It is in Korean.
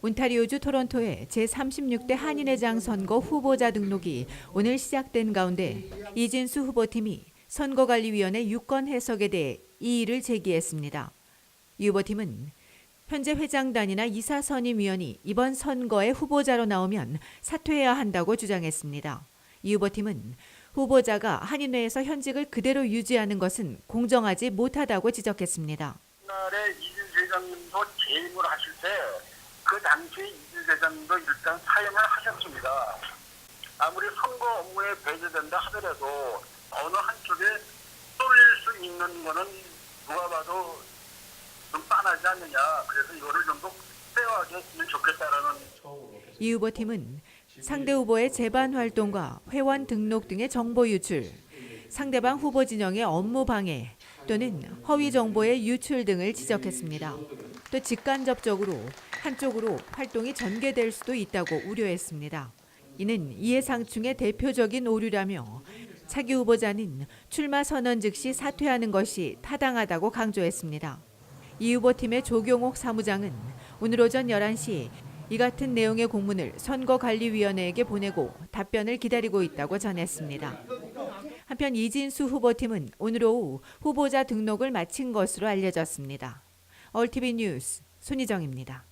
온타리오주 토론토의 제36대 한인회장 선거 후보자 등록이 오늘 시작된 가운데 이진수 후보팀이 선거관리위원회 유권 해석에 대해 이의를 제기했습니다. 이 후보팀은 현재 회장단이나 이사 선임위원이 이번 선거에 후보자로 나오면 사퇴해야 한다고 주장했습니다. 이 후보팀은 후보자가 한인회에서 현직을 그대로 유지하는 것은 공정하지 못하다고 지적했습니다. 옛날에 이준수 회장님도 재임을 하실 때그 당시에 이준수 회장님도 일단 사임을 하셨습니다. 아무리 선거 업무에 배제된다 하더라도 어느 한쪽에 쏠릴 수 있는 거는 누가 봐도 좀 빤하지 않느냐. 그래서 이거를 좀더 했으면 좋겠다라는 이 후보팀은 상대 후보의 재반 활동과 회원 등록 등의 정보 유출, 상대방 후보 진영의 업무 방해 또는 허위 정보의 유출 등을 지적했습니다. 또 직간접적으로 한쪽으로 활동이 전개될 수도 있다고 우려했습니다. 이는 이해상충의 대표적인 오류라며 차기 후보자는 출마 선언 즉시 사퇴하는 것이 타당하다고 강조했습니다. 이 후보팀의 조경옥 사무장은 오늘 오전 11시 이 같은 내용의 공문을 선거관리위원회에게 보내고 답변을 기다리고 있다고 전했습니다. 한편 이진수 후보팀은 오늘 오후 후보자 등록을 마친 것으로 알려졌습니다. 얼티비 뉴스 손희정입니다.